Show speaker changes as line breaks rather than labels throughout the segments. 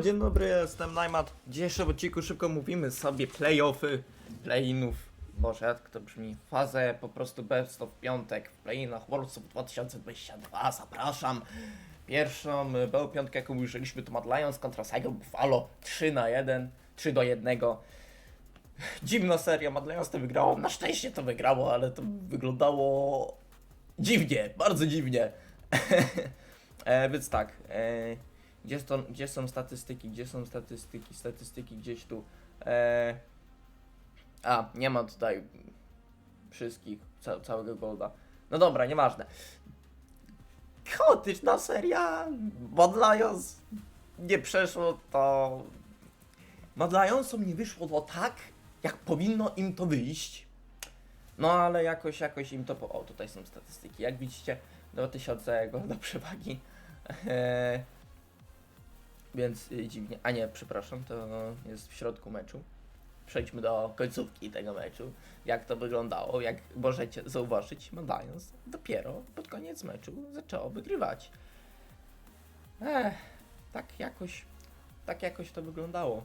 Dzień dobry, jestem Najmat. W dzisiejszym odcinku szybko mówimy sobie playoffy, play-inów. Boże, jak to brzmi? Fazę po prostu best of piątek w play-inach World Cup 2022. Zapraszam. Pierwszą był piątkę, jaką użyliśmy, to Mad Lions kontra Saigo Buffalo 3 na 1, 3 do 1. Dziwna seria, Mad Lions to wygrało. Na szczęście to wygrało, ale to wyglądało dziwnie, bardzo dziwnie. e, więc tak. E, gdzie, to, gdzie są statystyki? Gdzie są statystyki? Statystyki gdzieś tu. E... A, nie ma tutaj wszystkich, ca całego golda. No dobra, nieważne. Chaotyczna seria. Mad Lions nie przeszło to. Mad Lionsom nie wyszło to tak, jak powinno im to wyjść. No ale jakoś, jakoś im to. Po... O, tutaj są statystyki. Jak widzicie, 2000 golda przewagi. E... Więc y, dziwnie. A nie, przepraszam, to jest w środku meczu. Przejdźmy do końcówki tego meczu. Jak to wyglądało, jak możecie zauważyć, Lions dopiero pod koniec meczu zaczęło wygrywać. Ech, tak jakoś, tak jakoś to wyglądało.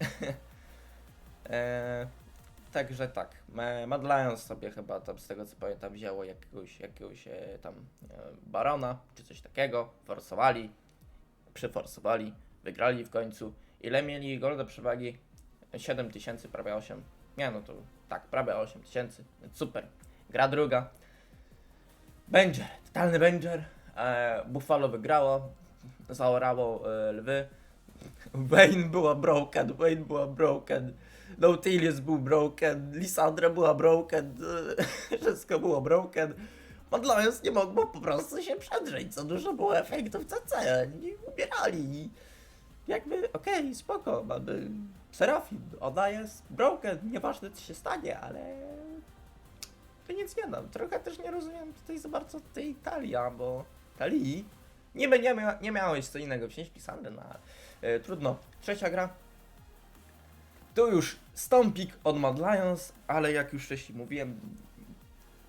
e, także tak, Mad Lions sobie chyba tam z tego co pamiętam wzięło jakiegoś, jakiegoś e, tam e, barona, czy coś takiego, forsowali, przeforsowali, wygrali w końcu. Ile mieli golda przewagi? 7 tysięcy, prawie 8. Nie no to tak, prawie 8 tysięcy, super. Gra druga. Banger, totalny banger. E, Buffalo wygrało, zaorało e, lwy. Wayne była broken, Wayne była broken. Nautilus był broken, Lisandra była broken, wszystko było broken. Lions nie mogło po prostu się przedrzeć, co dużo było efektów CC, nie umierali. Jakby, okej, spoko, mamy Serafin, ona jest broken, nieważne co się stanie, ale to nic nie dam. Trochę też nie rozumiem tutaj za bardzo tej Talia, bo Talii nie, nie, mia, nie miałeś co innego wziąć pisane na e, trudno. Trzecia gra. Tu już stąpik od Mad Lions, ale jak już wcześniej mówiłem,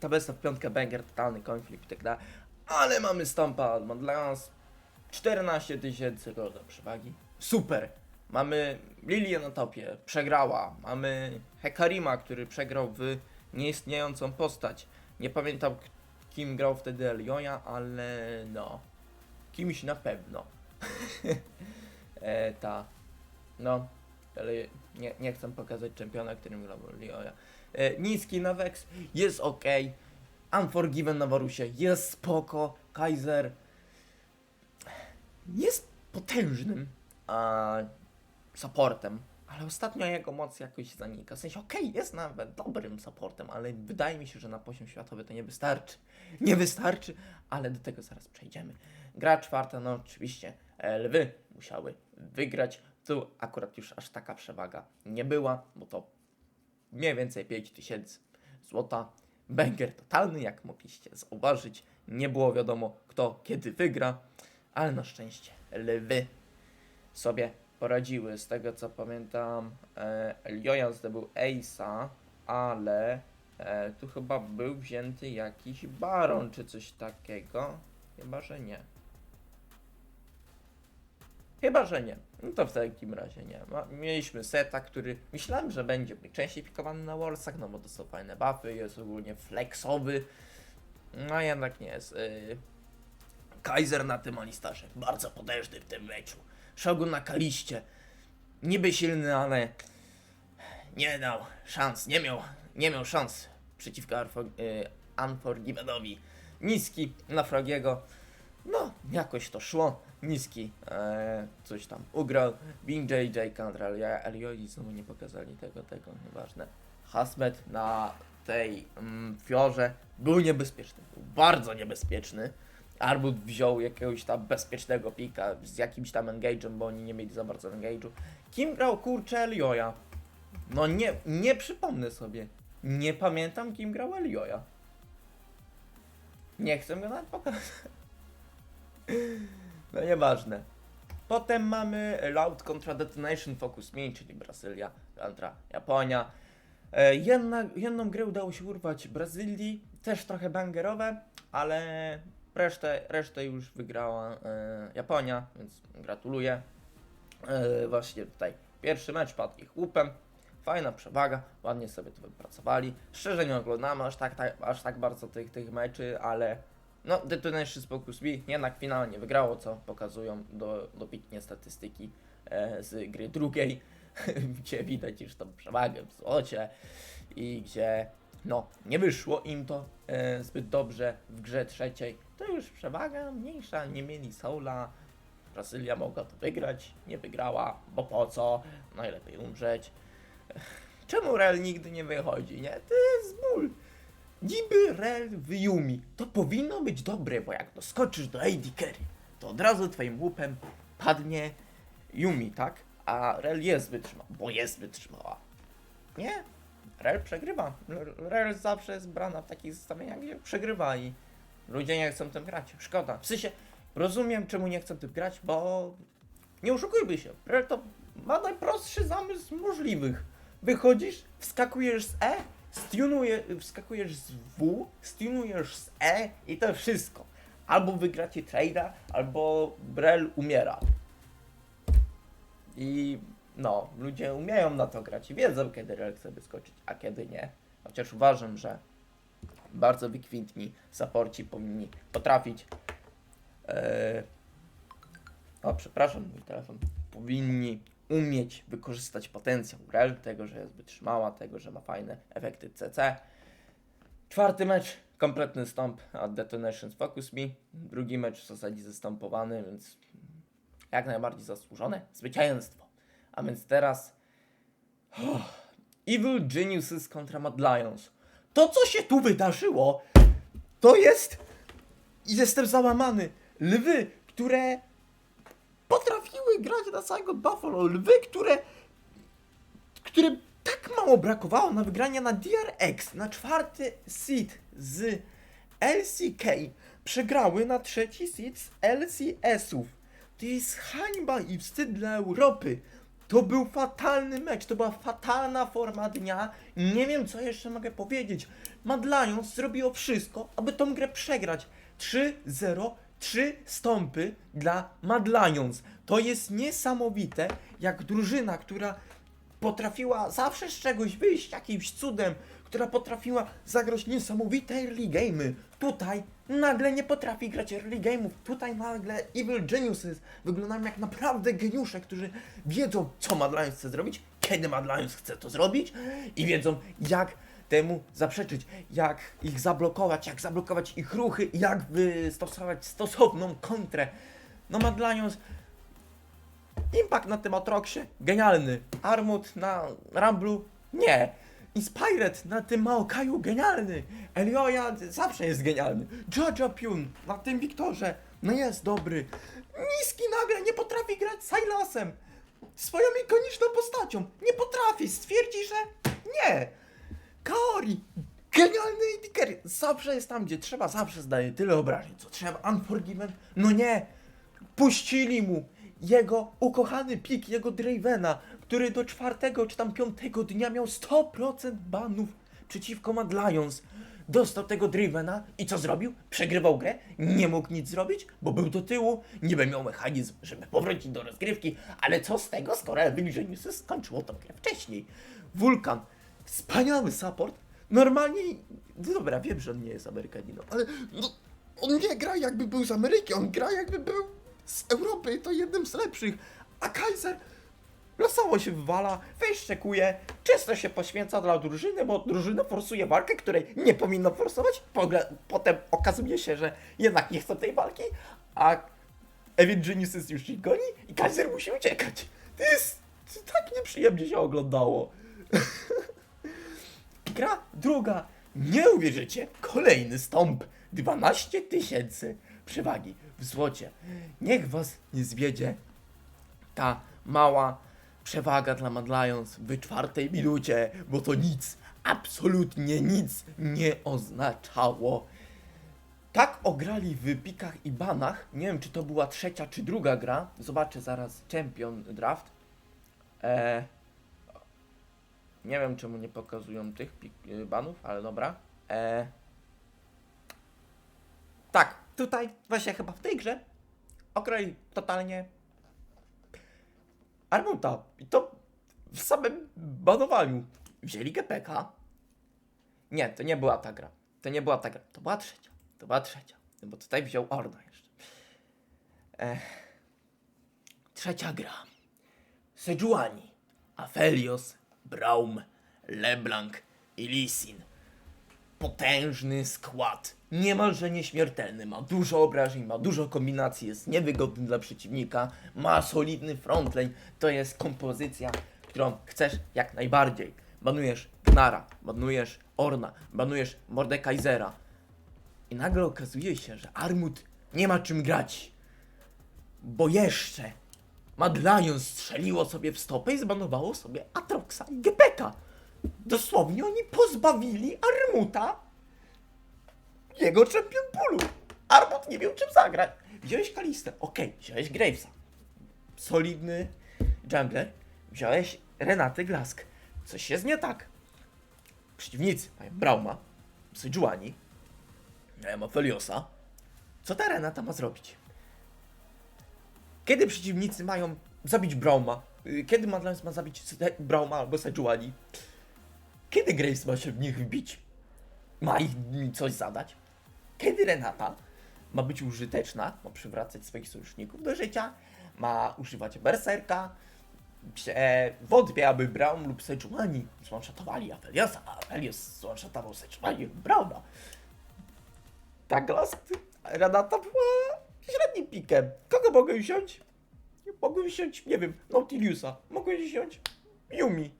ta besta w piątkę banger, totalny konflikt i tak dalej. Ale mamy stompa od Mad Lions, 14 tysięcy golda przewagi. Super! Mamy Lilię na topie, przegrała. Mamy Hekarima, który przegrał w nieistniejącą postać. Nie pamiętam kim grał wtedy Elioja, ale no. Kimś na pewno. e, ta. No. Ale nie, nie chcę pokazać czempiona, którym grał Elioja. E, niski na Vex jest ok. Unforgiven na Warusie jest spoko. Kaiser jest potężnym a, supportem, ale ostatnio jego moc jakoś zanika. W sensie, jest nawet dobrym supportem, ale wydaje mi się, że na poziom światowy to nie wystarczy. Nie wystarczy, ale do tego zaraz przejdziemy. Gra czwarta, no oczywiście lwy musiały wygrać. Tu akurat już aż taka przewaga nie była, bo to mniej więcej 5000 złota. Banger totalny, jak mogliście zauważyć. Nie było wiadomo, kto kiedy wygra, ale na szczęście lwy sobie poradziły. Z tego co pamiętam, Eliojan zdobył Ace'a, ale e, tu chyba był wzięty jakiś baron czy coś takiego. Chyba, że nie. Chyba, że nie. No to w takim razie nie. Mieliśmy seta, który myślałem, że będzie częściej pikowany na Warsach, no bo to są fajne buffy, jest ogólnie flexowy. No jednak nie jest. Y, Kaiser na tym Alistarze. Bardzo potężny w tym meczu. Shogun na Kaliście. Niby silny, ale nie dał szans. Nie miał, nie miał szans przeciwko y, Unforgivenowi. Niski na Frogiego. No, jakoś to szło. Niski e, coś tam ugrał. Bing JJ kontra Elioli. Znowu nie pokazali tego, tego, nieważne. Hasmet na tej mm, fiorze był niebezpieczny. Był bardzo niebezpieczny. Arbut wziął jakiegoś tam bezpiecznego pika z jakimś tam engage'em, bo oni nie mieli za bardzo engage'u. Kim grał kurczę Elioja? No nie, nie przypomnę sobie. Nie pamiętam kim grał Elioja. Nie chcę go nawet pokazać. No nieważne. Potem mamy Loud kontra Detonation Focus Me, czyli Brazylia kontra Japonia. E, jedna, jedną grę udało się urwać Brazylii, też trochę bangerowe, ale resztę, resztę już wygrała e, Japonia, więc gratuluję. E, właśnie tutaj pierwszy mecz padł ich łupem. Fajna przewaga, ładnie sobie to wypracowali. Szczerze nie oglądamy aż tak, tak, aż tak bardzo tych, tych meczy, ale no Detonation Focus Me jednak finalnie wygrało, co pokazują do, dobitnie statystyki e, z gry drugiej, gdzie widać już tą przewagę w złocie i gdzie no nie wyszło im to e, zbyt dobrze w grze trzeciej. To już przewaga mniejsza, nie mieli soula, Brazylia mogła to wygrać, nie wygrała, bo po co? Najlepiej umrzeć. Czemu Real nigdy nie wychodzi, nie? To jest ból. Niby Real w Yumi. To powinno być dobre, bo jak doskoczysz do AD to od razu twoim łupem padnie Yumi, tak? A Real jest wytrzymała, bo jest wytrzymała. Nie? Real przegrywa. Real zawsze jest brana w takich zestawieniach, gdzie przegrywa i ludzie nie chcą tym grać. Szkoda. W sensie, rozumiem czemu nie chcą tym grać, bo nie oszukujmy się. Real to ma najprostszy zamysł możliwych. Wychodzisz, wskakujesz z E, stunuje, wskakujesz z W, stunujesz z E i to wszystko. Albo wygracie trade'a, albo Brel umiera. I no, ludzie umieją na to grać i wiedzą, kiedy Real chce wyskoczyć, a kiedy nie. Chociaż uważam, że bardzo wykwintni saporci powinni potrafić. E, o, przepraszam, mój telefon. Powinni umieć wykorzystać potencjał Real, tego, że jest wytrzymała, tego, że ma fajne efekty CC. Czwarty mecz, kompletny stąp od Detonations Focus Me. Drugi mecz w zasadzie zastępowany, więc jak najbardziej zasłużone zwycięstwo. A więc teraz oh, Evil Geniuses kontra Mad Lions. To, co się tu wydarzyło, to jest... Jestem załamany. Lwy, które potrafiły grać na całego Buffalo. Lwy, które, które tak mało brakowało na wygranie na DRX, na czwarty seed z LCK, przegrały na trzeci seed z LCS-ów. To jest hańba i wstyd dla Europy. To był fatalny mecz, to była fatalna forma dnia. Nie wiem, co jeszcze mogę powiedzieć. Mad Lions zrobiło wszystko, aby tą grę przegrać. 3-0, 3 stąpy dla Mad Lions. To jest niesamowite, jak drużyna, która potrafiła zawsze z czegoś wyjść jakimś cudem, która potrafiła zagrać niesamowite early game'y. Tutaj nagle nie potrafi grać early game'ów. Tutaj nagle Evil Geniuses wyglądają jak naprawdę geniusze, którzy wiedzą, co Mad Lions chce zrobić, kiedy Mad Lions chce to zrobić i wiedzą, jak temu zaprzeczyć, jak ich zablokować, jak zablokować ich ruchy, jak wystosować stosowną kontrę. No Mad Lions Impact na tym Atroxie, genialny. Armut na Ramblu, nie. Inspired na tym Maokaju, genialny. Elioja zawsze jest genialny. Jojo Piun na tym Wiktorze, no jest dobry. Niski nagle nie potrafi grać Silasem. Swoją ikoniczną postacią. Nie potrafi, stwierdzi, że nie. Kaori, genialny indiker. Zawsze jest tam, gdzie trzeba, zawsze zdaje tyle obrażeń, co trzeba. Unforgiven, no nie. Puścili mu jego ukochany pik, jego Dravena, który do czwartego czy tam piątego dnia miał 100% banów przeciwko Mad Lions. Dostał tego Dravena i co zrobił? Przegrywał grę, nie mógł nic zrobić, bo był do tyłu, niby miał mechanizm, żeby powrócić do rozgrywki, ale co z tego, skoro Geniuses skończyło tą grę wcześniej? Wulkan, wspaniały support, normalnie, no dobra, wiem, że on nie jest Amerykaninem, ale no, on nie gra jakby był z Ameryki, on gra jakby był z Europy, to jednym z lepszych, a Kaiser losowo się wywala, wyszczekuje, czysto się poświęca dla drużyny, bo drużyna forsuje walkę, której nie powinno forsować, potem okazuje się, że jednak nie chce tej walki, a Evil Geniuses już ich goni i Kaiser musi uciekać. To jest to tak nieprzyjemnie się oglądało. Gra druga. Nie uwierzycie, kolejny stąp. 12 tysięcy przewagi w złocie. Niech was nie zwiedzie ta mała przewaga dla Mad Lions w czwartej minucie, bo to nic, absolutnie nic nie oznaczało. Tak ograli w pikach i banach. Nie wiem, czy to była trzecia czy druga gra. Zobaczę zaraz Champion Draft. Eee, nie wiem, czemu nie pokazują tych y, banów, ale dobra. Eee, tak, tutaj właśnie chyba w tej grze ograli totalnie Armuta. I to w samym banowaniu. Wzięli GPK. Nie, to nie była ta gra. To nie była ta gra. To była trzecia. To była trzecia. No bo tutaj wziął Orna jeszcze. Ech. Trzecia gra. Sejuani, Aphelios, Braum, LeBlanc i Lisin. Potężny skład. Niemalże nieśmiertelny. Ma dużo obrażeń, ma dużo kombinacji, jest niewygodny dla przeciwnika, ma solidny frontlane. To jest kompozycja, którą chcesz jak najbardziej. Banujesz Gnara, banujesz Orna, banujesz Mordekaisera. I nagle okazuje się, że Armut nie ma czym grać. Bo jeszcze Mad strzeliło sobie w stopę i zbanowało sobie Atroxa i Gepeka. Dosłownie oni pozbawili Armuta jego champion poolu. Armut nie miał czym zagrać. Wziąłeś Kalistę, okej, wziąłeś Gravesa. Solidny jungler. Wziąłeś Renaty Glask. Coś jest nie tak. Przeciwnicy mają Brauma, Sejuani, mają Opheliosa. Co ta Renata ma zrobić? Kiedy przeciwnicy mają zabić Brauma? Y, Kiedy Madlands ma zabić Brauma albo Sejuani? Kiedy Graves ma się w nich wbić? Ma ich coś zadać? Kiedy Renata ma być użyteczna, ma przywracać swoich sojuszników do życia, ma używać berserka, się wątpię, aby Braum lub Sejuani zwanshatowali Apeliosa, a Apelios zwanshatował Sejuani lub Brauma. Tak, Glask, Renata była średnim pikiem. Kogo mogę wziąć? Mogłem wziąć, nie wiem, Nautiliusa. Mogłeś wziąć Yumi.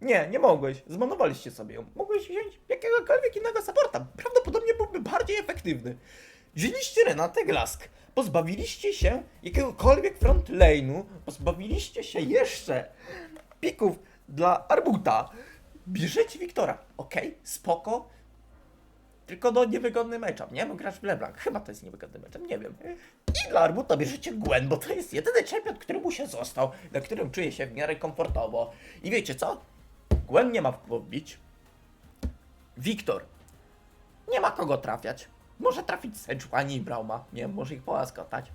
Nie, nie mogłeś. Zmanowaliście sobie ją. Mogłeś wziąć jakiegokolwiek innego supporta. Prawdopodobnie byłby bardziej efektywny. Wzięliście Renatę Glask. Pozbawiliście się jakiegokolwiek front lane'u. Pozbawiliście się jeszcze pików dla Arbuta. Bierzecie Wiktora. Okej, spoko. Tylko do niewygodny matchup, nie? Bo grasz w LeBlanc. Chyba to jest niewygodny matchup, nie wiem. I dla Arbuta bierzecie Gwen, bo to jest jedyny champion, który mu się został, na którym czuje się w miarę komfortowo. I wiecie co? Gwen nie ma w kogo. Wiktor nie ma kogo trafiać. Może trafić Sejuani i Brauma. Nie wiem, może ich połaskotać.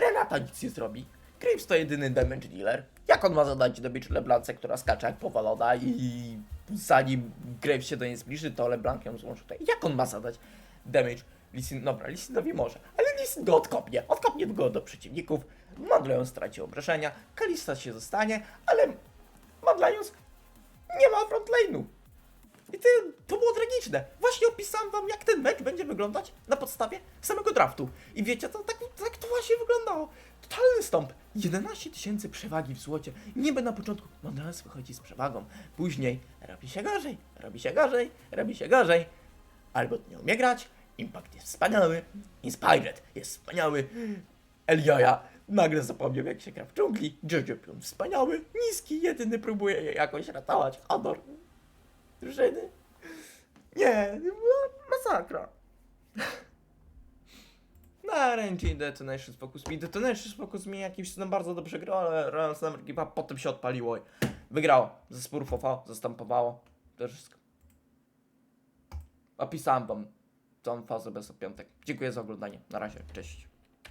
Renata nic nie zrobi. Graves to jedyny damage dealer. Jak on ma zadać dobić LeBlance, która skacze jak powalona i zanim Graves się do niej zbliży, to LeBlanc ją złączy tutaj. Jak on ma zadać damage? Lisin, dobra, Lisinowi może, ale Lisin go odkopnie. Odkopnie go do przeciwników. Madleon straci obrażenia, Kalista się zostanie, ale Madleons nie ma frontlane'u. I to, to było tragiczne. Właśnie opisałem wam, jak ten mecz będzie wyglądać na podstawie samego draftu. I wiecie, to tak, tak to właśnie wyglądało. Totalny stąp. 11 tysięcy przewagi w złocie. Niby na początku Mondrals wychodzi z przewagą. Później robi się gorzej, robi się gorzej, robi się gorzej. Albot nie umie grać. Impact jest wspaniały. Inspired jest wspaniały. Elioja nagle zapomniał, jak się gra w dżungli. Jojo wspaniały. Niski, jedyny próbuje je jakoś ratować. Honor drużyny. Nie, masakra. Na RNG Detonation Focus Me. Detonation Focus Me jakimś cudem bardzo dobrze grał, ale Royal Summer Equipa potem się odpaliło i wygrało. Ze spórów OV, zastępowało. To wszystko. Opisałem wam tą fazę bez piątek. Dziękuję za oglądanie. Na razie, cześć.